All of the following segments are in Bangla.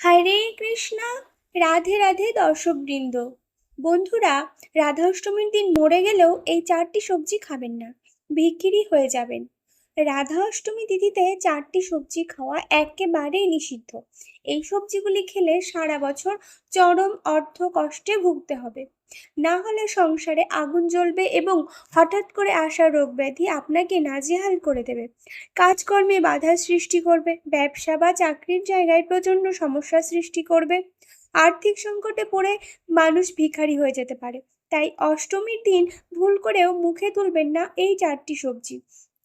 হরে কৃষ্ণা। রাধে রাধে দর্শকবৃন্দ। বন্ধুরা রাধা অষ্টমীর দিন মরে গেলেও এই চারটি সবজি খাবেন না, বিক্রি হয়ে যাবেন। রাধা অষ্টমী তিথিতে চারটি সবজি খাওয়া একেবারেই নিষিদ্ধ। এই সবজিগুলি খেলে সারা বছর চরম অর্থ কষ্টে ভুগতে হবে। না হলে সংসারে আগুন জ্বলবে এবং হঠাৎ করে আসা রোগ ব্যাধি আপনাকে নাজেহাল করে দেবে। কাজকর্মে বাধা সৃষ্টি করবে, ব্যবসা বা চাকরির জায়গায় প্রচণ্ড সমস্যা সৃষ্টি করবে। আর্থিক সংকটে পড়ে মানুষ ভিখারি হয়ে যেতে পারে। তাই অষ্টমীর দিন ভুল করেও মুখে তুলবেন না এই চারটি সবজি।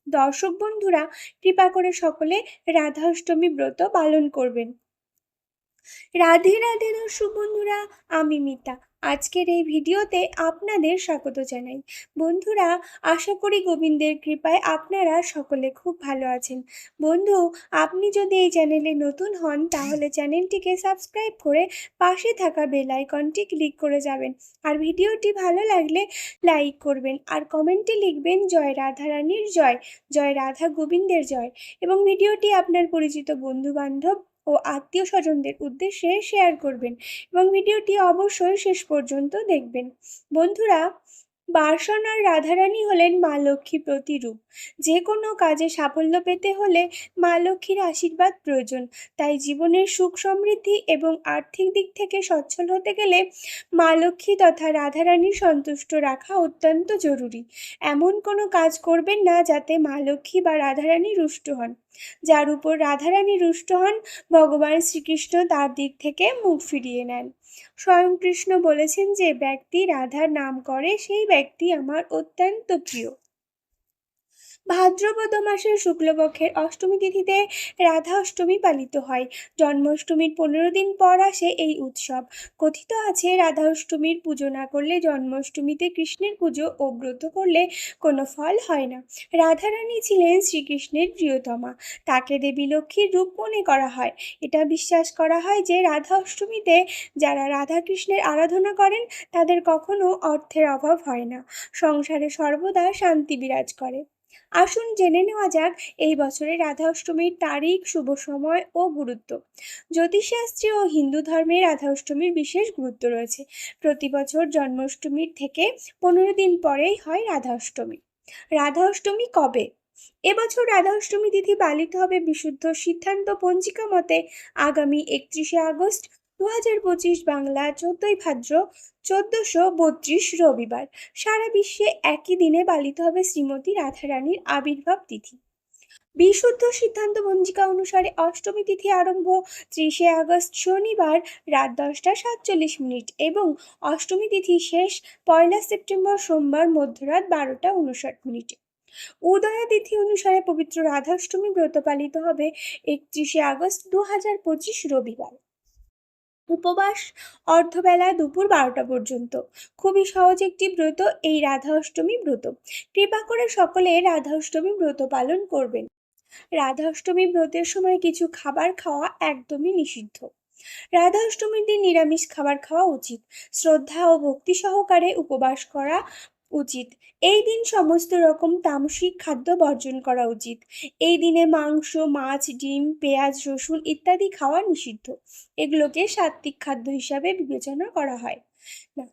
দর্শক বন্ধুরা, কৃপা করে সকলে রাধা অষ্টমী ব্রত পালন করবেন। রাধে রাধে দর্শক বন্ধুরা, আমি মিতা। আজকের এই ভিডিওতে আপনাদের স্বাগত জানাই। বন্ধুরা, আশা করি গোবিন্দের কৃপায় আপনারা সকলে খুব ভালো আছেন। বন্ধু, আপনি যদি এই চ্যানেলে নতুন হন, তাহলে চ্যানেলটিকে সাবস্ক্রাইব করে পাশে থাকা বেল আইকনটি ক্লিক করে যাবেন। আর ভিডিওটি ভালো লাগলে লাইক করবেন আর কমেন্টে লিখবেন, জয় রাধারানীর জয় জয় রাধা গোবিন্দের জয়। এবং ভিডিওটি আপনার পরিচিত বন্ধু বান্ধব ও আত্মীয় স্বজনদের উদ্দেশ্যে শেয়ার করবেন এবং ভিডিওটি অবশ্যই শেষ পর্যন্ত দেখবেন। বন্ধুরা বার্ষণার রাধারানী হলেন মা লক্ষ্মী প্রতিরূপ। যে কোনো কাজে সাফল্য পেতে হলে মা লক্ষ্মীর আশীর্বাদ প্রয়োজন। তাই জীবনের সুখ সমৃদ্ধি এবং আর্থিক দিক থেকে সচ্ছল হতে গেলে মা লক্ষ্মী তথা রাধারানী সন্তুষ্ট রাখা অত্যন্ত জরুরি। এমন কোনো কাজ করবেন না যাতে মা লক্ষ্মী বা রাধারানী রুষ্ট হন। যার উপর রাধারানী রুষ্ট হন, ভগবান শ্রীকৃষ্ণ তার দিক থেকে মুখ ফিরিয়ে নেন। স্বয়ং কৃষ্ণ বলেছেন যে ব্যক্তি রাধার নাম করে সেই ব্যক্তি আমার অত্যন্ত প্রিয়। ভাদ্রপদ মাসের শুক্লপক্ষের অষ্টমী তিথিতে রাধা অষ্টমী পালিত হয়। জন্মাষ্টমীর পনেরো দিন পর আসে এই উৎসব। কথিত আছে, রাধা অষ্টমীর পুজো না করলে জন্মাষ্টমীতে কৃষ্ণের পুজো ও ব্রত করলে কোনো ফল হয় না। রাধারানী ছিলেন শ্রীকৃষ্ণের প্রিয়তমা। তাকে দেবী লক্ষ্মীর রূপ মনে করা হয়। এটা বিশ্বাস করা হয় যে রাধা অষ্টমীতে যারা রাধা কৃষ্ণের আরাধনা করেন, তাদের কখনো অর্থের অভাব হয় না। সংসারে সর্বদা শান্তি বিরাজ করে। আসুন জেনে নেওয়া যাক এই বছরের রাধা অষ্টমীর তারিখ, শুভ সময় ও গুরুত্ব। জ্যোতিষশাস্ত্রী ও হিন্দু ধর্মে রাধা অষ্টমীর বিশেষ গুরুত্ব রয়েছে। প্রতি বছর জন্মাষ্টমীর থেকে পনেরো দিন পরেই হয় রাধা অষ্টমী রাধা অষ্টমী কবে? এবছর রাধা অষ্টমী তিথি পালিত হবে বিশুদ্ধ সিদ্ধান্ত পঞ্জিকা মতে আগামী একত্রিশে আগস্ট দু হাজার পঁচিশ বাংলা চোদ্দই ভাদ্র চোদ্দশো বত্রিশ রবিবার। সারা বিশ্বে একই দিনে পালিত হবে শ্রীমতী রাধারানীর আবির্ভাব তিথি। বিশুদ্ধ সিদ্ধান্ত পঞ্জিকা অনুসারে অষ্টমী তিথি আরম্ভ ত্রিশে আগস্ট শনিবার রাত দশটা সাতচল্লিশ মিনিট এবং অষ্টমী তিথি শেষ পয়লা সেপ্টেম্বর সোমবার মধ্যরাত বারোটা উনষাট মিনিটে। উদয়া তিথি অনুসারে পবিত্র রাধাষ্টমী ব্রত পালিত হবে একত্রিশে আগস্ট দু হাজার পঁচিশ রবিবার। উপবাস অর্ধবেলা দুপুর বারোটা পর্যন্ত। খুবই সহজ একটি ব্রত, এই রাধা অষ্টমী ব্রত। কৃপা করে সকলে রাধা অষ্টমী ব্রত পালন করবেন। রাধা অষ্টমী ব্রতের সময় কিছু খাবার খাওয়া একদমই নিষিদ্ধ। রাধা অষ্টমীর দিন নিরামিষ খাবার খাওয়া উচিত। শ্রদ্ধা ও ভক্তি সহকারে উপবাস করা উচিত। এই দিন সমস্ত রকম তামসিক খাদ্য বর্জন করা উচিত। এই দিনে মাংস, মাছ, ডিম, পেঁয়াজ, রসুন ইত্যাদি খাওয়া নিষিদ্ধ। এগুলোকে সাত্বিক খাদ্য হিসাবে বিবেচনা করা হয়। না।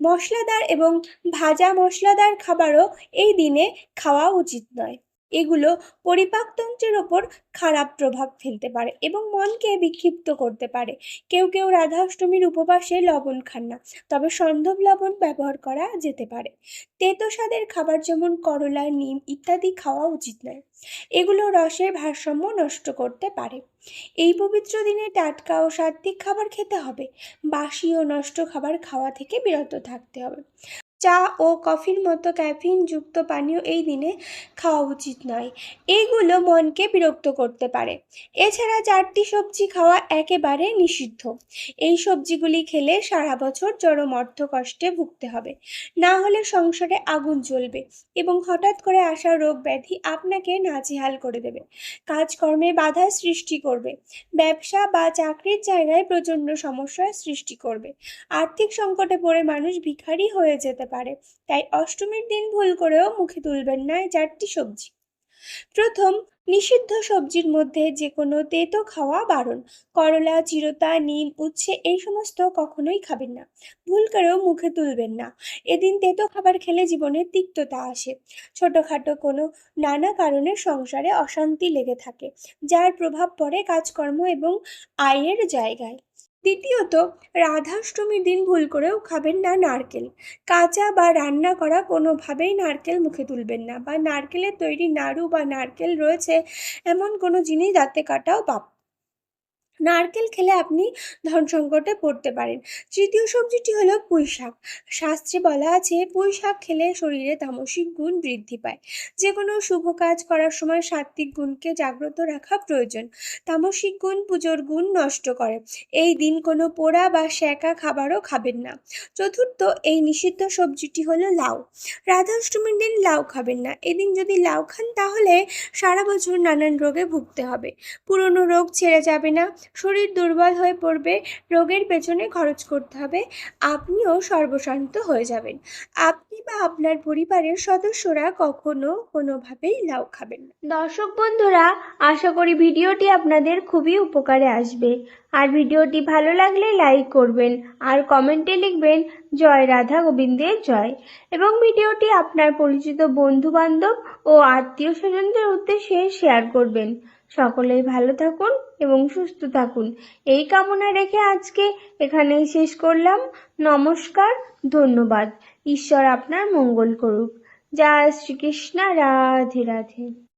মশলাদার এবং ভাজা মশলাদার খাবারও এই দিনে খাওয়া উচিত নয়। এগুলো পরিপাকতন্ত্রের ওপর খারাপ প্রভাব ফেলতে পারে এবং মনকে বিক্ষিপ্ত করতে পারে। কেউ কেউ রাধা অষ্টমীর উপবাসে লবণ খান না, তবে সন্ধব লবণ ব্যবহার করা যেতে পারে। তেতো স্বাদের খাবার যেমন করলা, নিম ইত্যাদি খাওয়া উচিত নয়। এগুলো রসের ভারসাম্য নষ্ট করতে পারে। এই পবিত্র দিনে টাটকা ও সাত্বিক খাবার খেতে হবে। বাসি ও নষ্ট খাবার খাওয়া থেকে বিরত থাকতে হবে। চা ও কফির মতো ক্যাফিনযুক্ত পানীয় এই দিনে খাওয়া উচিত নয়। এইগুলো মনকে বিরক্ত করতে পারে। এছাড়া চারটি সবজি খাওয়া একেবারে নিষিদ্ধ। এই সবজিগুলি খেলে সারা বছর চরম অর্থ কষ্টে ভুগতে হবে। না হলে সংসারে আগুন জ্বলবে এবং হঠাৎ করে আসা রোগ ব্যাধি আপনাকে নাজেহাল করে দেবে। কাজকর্মে বাধা সৃষ্টি করবে। ব্যবসা বা চাকরির জায়গায় প্রচণ্ড সমস্যার সৃষ্টি করবে। আর্থিক সংকটে পড়ে মানুষ ভিখারি হয়ে যেতে পারে। তাই অষ্টমীর দিন ভুল করেও মুখে তুলবেন না এই চারটি সবজি। প্রথম, নিষিদ্ধ সবজির মধ্যে যে কোনো তেতো খাওয়া বারণ। করলা, চিরতা, নিম, উচ্ছে এই সমস্ত কখনোই খাবেন না। ভুল করেও মুখে তুলবেন না। এদিন তেতো খাবার খেলে জীবনে তিক্ততা আসে। ছোটোখাটো কোনো নানা কারণে সংসারে অশান্তি লেগে থাকে, যার প্রভাব পড়ে কাজকর্ম এবং আয়ের জায়গায়। দ্বিতীয়ত, রাধাষ্টমীর দিন ভুল করেও খাবেন না নারকেল। কাঁচা বা রান্না করা কোনোভাবেই নারকেল মুখে তুলবেন না বা নারকেলের তৈরি নাড়ু বা নারকেল রয়েছে এমন কোনো জিনিস দাঁতে কাটাও পাপ নারকেল খেলে আপনি ধন সংকটে পড়তে পারেন। তৃতীয় সবজিটি হলো পুঁই শাক। শাস্ত্রে বলা আছে, পুঁই শাক খেলে শরীরে তামসিক গুণ বৃদ্ধি পায়। যে কোনো শুভ কাজ করার সময় সাত্ত্বিক গুণকে জাগ্রত রাখা প্রয়োজন। তামসিক গুণ পুজোর গুণ নষ্ট করে। এই দিন কোনো পোড়া বা সেকা খাবারও খাবেন না। চতুর্থ, এই নিষিদ্ধ সবজিটি হলো লাউ। রাধাষ্টমীর দিন লাউ খাবেন না। এদিন যদি লাউ খান, তাহলে সারা বছর নানান রোগে ভুগতে হবে। পুরনো রোগ ছেড়ে যাবে না। শরীর দুর্বল হয়ে পড়বে, রোগের পেছনে খরচ করতে হবে, আপনিও সর্বশান্ত হয়ে যাবেন। আপনি বা আপনার পরিবারের সদস্যরা কখনো কোনোভাবেই লাউ খাবেন না। দর্শক বন্ধুরা, আশা করি ভিডিওটি আপনাদের খুবই উপকারে আসবে। আর ভিডিওটি ভালো লাগলে লাইক করবেন, আর কমেন্টে লিখবেন, জয় রাধা গোবিন্দের জয়। এবং ভিডিওটি আপনার পরিচিত বন্ধু বান্ধব ও আত্মীয় স্বজনদের উদ্দেশ্যে শেয়ার করবেন। সকলেই ভালো থাকুন এবং সুস্থ থাকুন। এই কামনা রেখে আজকে এখানেই শেষ করলাম। নমস্কার, ধন্যবাদ। ঈশ্বর আপনার মঙ্গল করুক। জয় শ্রীকৃষ্ণ, রাধে রাধে।